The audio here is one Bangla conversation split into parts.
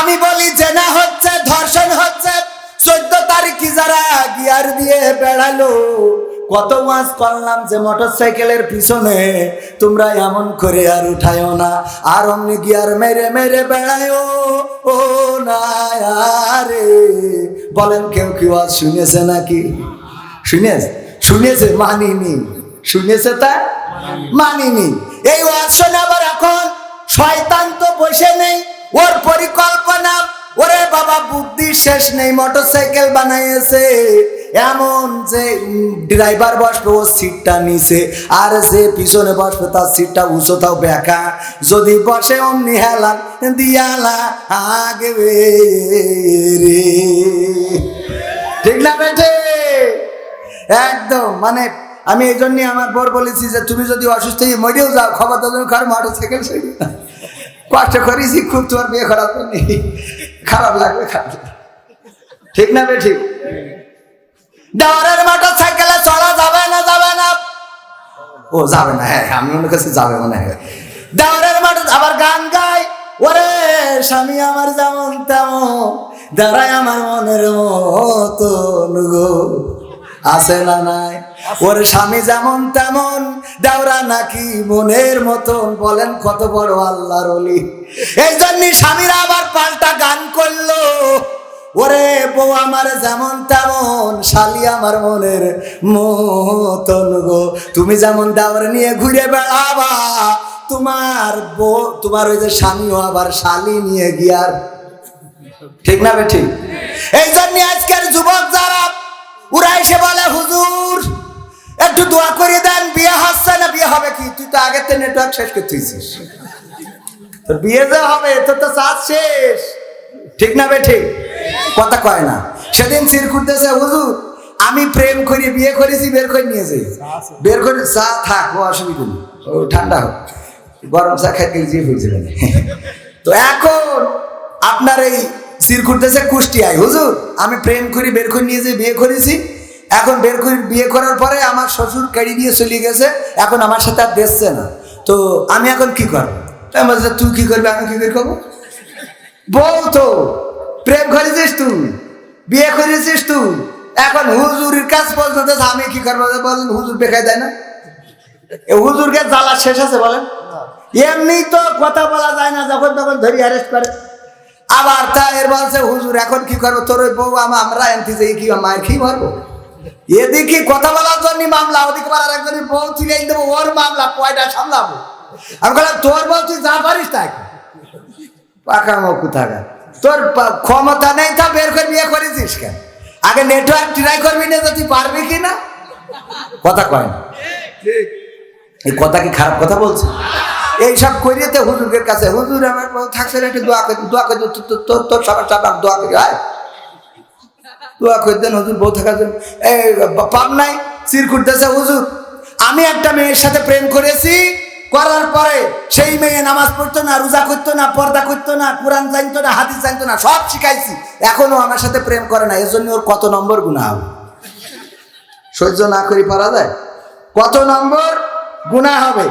আমি বলি জেনা হচ্ছে, ধর্ষণ হচ্ছে। চোদ্দ তারিখ যারা গিয়ার দিয়ে বেড়ালো, কত মাস করলাম যে মোটর সাইকেলের পিছনে, তোমরা এমন করে আর উঠায়ও না। আর অমনি গিয়ার মেরে মেরে বেড়ায়, ও না আরে বলেন কেউ কেউ আজ শুনেছে নাকি? শুনেছে? শুনেছে, মানিনি। শুনেছে তা? মানিনি। এই ওয়াজ শুনে আবার এখন শয়তান তো বসে নেই। ওর পরিকল্পনা বাবা বুদ্ধি শেষ নেই, মোটরসাইকেল বানাইছে। এমন যে ড্রাইভার বসবে, ও সিটটা নিচে আর যে পিছনে বসবে, তার সিটটা উঁচুটাও বেকা। যদি বসে অমনি হেলান, দিয়ালা আগে রে। ঠিক না বেঠে? একদম মানে আমি এই জন্যই আমার বর বলেছি যে, তুমি যদি অসুস্থ হয়ে মরেও যাও খবর দাদু খার মোটর সাইকেল সেই কষ্ট করেছি, খুব তোমার বিয়ে খারাপ নেই খারাপ লাগবে, খারাপ ঠিক না বে, ঠিক? দেওয়ারের মোটর সাইকেলে চলা যাবে না যাবে না? ও, যাবে না হ্যাঁ আমি মনে করছি যাবে মনে হয়। দেওয়ারের মোটর আবার গান গাই ওরে স্বামী আমার যেমন তেমন, দাঁড়ায় আমার মনের মতন গো। আছে না নাই? ওর স্বামী যেমন তেমন দেওরা নাকি মনের মতন বলেন কত বড় আল্লাহর অলি এই জন্য স্বামীরা আবার পাল্টা গান করল। ওরে বউ আমার যেমন তেমন শালি আমার মনের মতন গো। তুমি যেমন দাওয়ার নিয়ে ঘুরে বেড়াবা তোমার বউ তোমার ওই যে স্বামীও আবার শালি নিয়ে গিয়ার। ঠিক না বে ঠিক? এই জন্য আজকের যুবক যারা ওরা এসে বলে, হুজুর, একটু দোয়া করে দেন, বিয়ে হচ্ছে না, বিয়ে হবে কি? তুই তো আগের থেকে নেটওয়ার্ক শেষ করতেছিস। তোর বিয়ে যে হবে, তোর তো চাষ শেষ। ঠিক না বে, ঠিক? কথা কয় না। সেদিন চির করতেছে হুজুর, আমি প্রেম করি, বিয়ে করেছি, বের করে নিয়ে যাই। বের করে চা থাক, ও অসুবিধা নেই, ও ঠান্ডা হোক। গরম চা খাইতে জিয়ে ফেলছিল তো এখন আপনার এই চির করতেছে কুষ্টিয়ায়। হুজুর আমি প্রেম করি বের করে নিয়ে যাই বিয়ে করেছি। এখন বের করে বিয়ে করার পরে আমার শ্বশুর কেড়ি দিয়ে চলে গেছে এখন আমার সাথে আর দেখছে না। তো আমি এখন কি করব? আমি বলছি, তুই কি করবি? আমি কি করে করব? বউ তো প্রেম করেছিস তুই বিয়ে করেছিস তুই। এখন হুজুরের কাজ আছে, আমি কি করব? বলেন হুজুর বেকায় দেয় না? হুজুরকে জ্বালা শেষ আছে বলেন? এমনি তো কথা বলা যায় না যখন তখন ধরি অ্যারেস্ট করে। আবার তা এর বলছে, হুজুর, এখন কি করব? তোর ওই বউ আমা- আমরা এনতে যাই, কি মায়ের কি মারবো এদিকে কথা বলার জন্য মামলা, ওদিকে বলার একজনের বউ তুলে দেবো, ওর মামলা, কয়টা সামলাবো? আমি বললাম, তোর বউ তুই যা পারিস তাই কর। পাকা মুখ কোথাকার? তোর ক্ষমতা নেই তা বের করে বিয়ে করেছিস কেন? আগে নেটওয়ার্ক ট্রাই করবি না তুই পারবি কি না? কথা কয় এই কথা কি খারাপ কথা বলছে? এইসব করিয়েতে হুজুরের কাছে, হুজুর আমার থাকছে না, একটু দোয়া করে দোয়া করে, তোর, তোর- সবার সবার দোয়া করি আয় দোয়া করে দেন হুজুর, বউ থাকার জন্য। এই পাপ নাই চির করতেছে হুজুর। আমি একটা মেয়ের সাথে প্রেম করেছি, করার পরে সেই মেয়ে নামাজ পড়তো না, রোজা করতো না, পর্দা করতো না, কোরআন জানতো না, হাদিস জানতো না, সব শিখাইছি। এখনও আমার সাথে প্রেম করে না, এজন্য ওর কত নম্বর গুণা হবে? সহ্য না করি, পারা যায়? কত নম্বর গুণা হবে?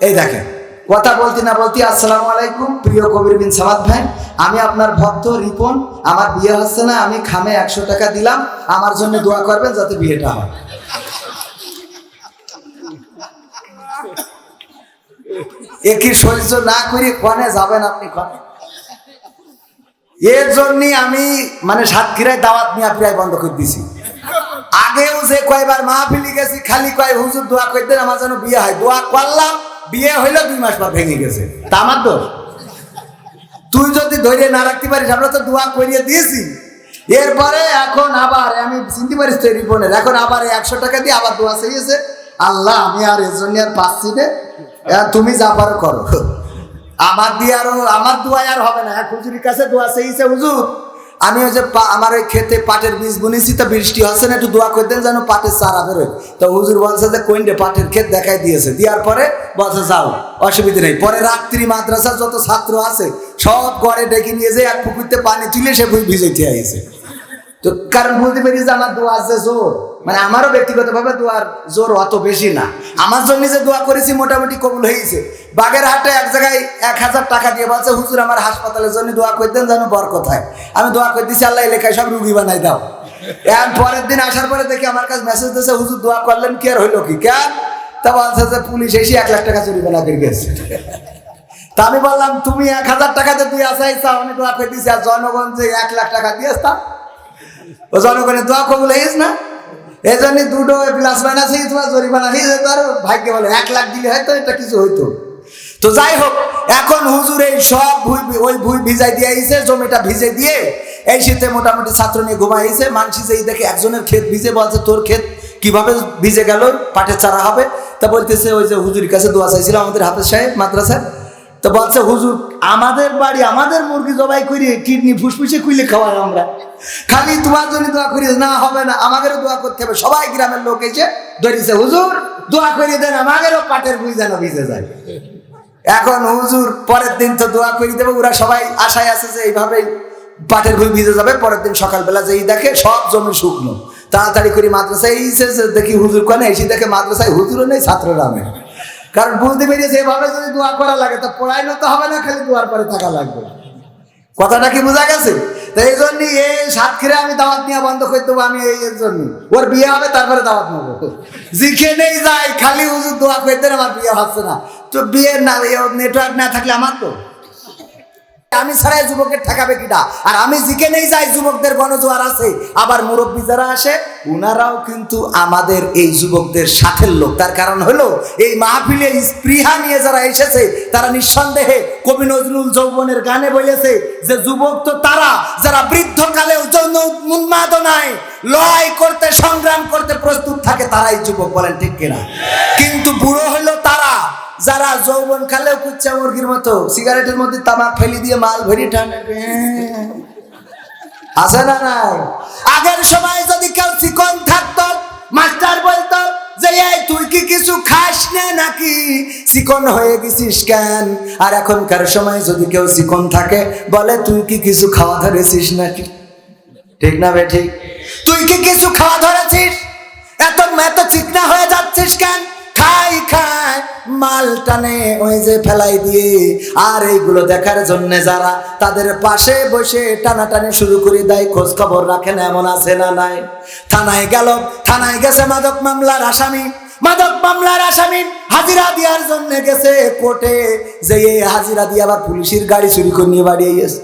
এই দেখেন। কথা বলতে না বলতে আসসালামু আলাইকুম, প্রিয় কবির বিন সামাদ ভাই। আমি আপনার ভক্ত রিপন, আমার বিয়ে হচ্ছে না, আমি খামে একশো টাকা দিলাম, আমার জন্য দোয়া করবেন যাতে বিয়েটা হয়। একই সহ্য না করে কনে যাবেন আপনি কনে? এর জন্যই আমি মানে সাতক্ষীরায় দাওয়াত নিয়ে প্রায় বন্ধ করে দিছি। আগেও যে কয়বার মাহফিলি গেছি, খালি কয়, হুজুর, দোয়া করতে আমার যেন বিয়ে হয়। দোয়া করলাম বিয়ে হইল দুই মাস পর ভেঙে গেছে। তা আমার দোষ? তুই যদি ধৈর্য না রাখতে পারিস, আমরা তো দোয়া করিয়ে দিয়েছি। এরপরে এখন আবার আমি চিনতে পারিস তো রিপনের, এখন আবার একশো টাকা দিয়ে আবার দোয়া চেয়েছে আল্লাহ, আমি আর এর জন্য আর পাচ্ছি তুমি যা পারো করো। আমার দিয়ে আরও আমার দোয়ায় আর হবে না। এক হুজুরের কাছে দোয়া চেয়েছে হুজুর। আমি ওই যে আমার ওই খেতে পাটের বীজ বুনেছি, তো বৃষ্টি হচ্ছে না, একটু দোয়া করে দেন যেন পাটের চারা বেরোয় তো হুজুর বলছে যে কোনটে পাটের ক্ষেত দেখাই দিয়েছে? দেওয়ার পরে বলছে, যাও, অসুবিধা নেই। পরে রাত্রি মাদ্রাসার যত ছাত্র আছে, সব ঘরে ডেকে নিয়ে যে এক পুকুরতে পানি তুলে সে বই ভিজে আইছে। তো কারণ বলতে পারি যে আমার দোয়া আছে জোর। মানে আমারও ব্যক্তিগতভাবে দোয়ার জোর অত বেশি না। আমার জন্য যে দোয়া করেছি মোটামুটি কবুল হয়েছে বাগের হাটে এক জায়গায় এক হাজার টাকা দিয়ে বলছে, হুজুর, আমার হাসপাতালের জন্য দোয়া করতেন যেন বর কোথায় আমি দোয়া করে দিচ্ছি আল্লাহ লেখায় সব রুগী বানাই দাও। এখন পরের দিন আসার পরে দেখি আমার কাছে মেসেজ দিয়েছে হুজুর, দোয়া করলেন কি আর হইল কি? কেন তা বলছে যে পুলিশ এসে এক লাখ টাকা চুরি জরিমানা করে গেছে। তা আমি বললাম, তুমি এক হাজার টাকাতে তুই আসাই আমি দোয়া করে দিছি, আর জনগণ যে এক লাখ টাকা দিয়েছ, তা ও জনগণের দোয়া কবুল না? এই জন্য দুটো প্লাস মাইনাস তোমার জরিমানা আর ভাগ্যে এক লাখ দিলে হয়তো এটা কিছু হইতো। তো যাই হোক, এখন হুজুর এই সব ভুই ওই ভুই ভিজাই দিয়ে আইছে, জমিটা ভিজে দিয়ে, এই শীতে মোটামুটি ছাত্র নিয়ে ঘুমাইছে মানসি যে এই দেখে একজনের ক্ষেত ভিজে, বলছে, তোর ক্ষেত কীভাবে ভিজে গেল? পাটের চারা হবে? তা বলতেছে, ওই যে হুজুরের কাছে দোয়া চাইছিল আমাদের হাফেজ সাহেব মাদ্রাসায় তো বলছে, হুজুর, আমাদের বাড়ি, আমাদের মুরগি জবাই করি কিডনি ফুসফুসে খুলে খাওয়াই আমরা। খালি তোমার জন্য দোয়া করি না, হবে না, আমাদেরও দোয়া করতে হবে। সবাই গ্রামের লোক এসে ধরেছে, হুজুর, দোয়া করিয়ে দেন, আমাদেরও পাটের বুঝ যেন ভিজে যায়। এখন হুজুর, পরের দিন তো দোয়া করে দেবে, ওরা সবাই আশায় আছে যে এইভাবেই পাটের ভুই ভিজে যাবে, পরের দিন সকালবেলা যেই দেখে সব জমি শুকনো। তাড়াতাড়ি করে মাদ্রাসায় দেখি হুজুর কানে, এসে দেখে মাদ্রাসায় হুজুরও নেই ছাত্ররা নেই। কারণ বুঝতে পেরেছে, এভাবে যদি দোয়া করা লাগে, তো পড়াইলে তো হবে না, খালি দোয়ার পরে থাকা লাগবে। কথাটা কি বোঝা গেছে? তো এই জন্য এই সাতক্ষীরে আমি দাওয়াত নিয়ে বন্ধ করে দেবো আমি এই জন্য ওর বিয়ে হবে, তারপরে দাওয়াত নেব। যেখানেই যাই, খালি হুজুর দোয়া করে দেন, আমার বিয়ে হচ্ছে না। তো বিয়ের না নেটওয়ার্ক না থাকলে আমার তো আমি ছাড়াই যুবকের ঠেকাবে কিটা আর আমি যেখানেই যাই যুবকদের গণজোয়ার আছে। আবার মুরব্বী যারা আসে, উনারাও কিন্তু আমাদের এই যুবকদের সাথের লোক। তার কারণ হলো, এই মাহফিলে স্পৃহা নিয়ে যারা এসেছে, তারা নিঃসন্দেহে কবি নজরুল যৌবনের গানে বলেছে যে যুবক তো তারা, যারা বৃদ্ধকালেও যৌন উন্মাদনায় লড়াই করতে, সংগ্রাম করতে প্রস্তুত থাকে, তারাই যুবক বলেন ঠিক কিনা? কিন্তু বুড়ো হলো যারা যৌবন খালেও কুচ্চা মুরগির মতো, সিগারেটের মধ্যে তামাক ফেলি দিয়ে মাল ভরি টানে। আছে না নাই? আগের সময় যদি কেউ চিকন থাকতো, মাস্টার বলতো যে, এই, তুই কি কিছু খাস না নাকি? চিকন হয়ে গেছিস কেন? আর এখনকার সময় যদি কেউ চিকন থাকে, বলে, তুই কি কিছু খাওয়া ধরেছিস নাকি? ঠিক না বে, ঠিক? তুই কি কিছু খাওয়া ধরেছিস? এত এত চিকনা হয়ে যাচ্ছিস কেন? মাল টানে ওই যে ফেলাই দিয়ে, আর এইগুলো দেখার জন্য যারা তাদের পাশে বসে টানাটানি শুরু করে দেয়, খোঁজ খবর রাখেন এমন আছে না নাই। থানায় গেল, থানায় গেছে মাদক মামলার আসামি। মাদক মামলার আসামি হাজিরা দেওয়ার জন্য গেছে কোর্টে যে হাজিরা দিয়ে আবার পুলিশের গাড়ি চুরি করে নিয়ে বাড়িয়ে গেছে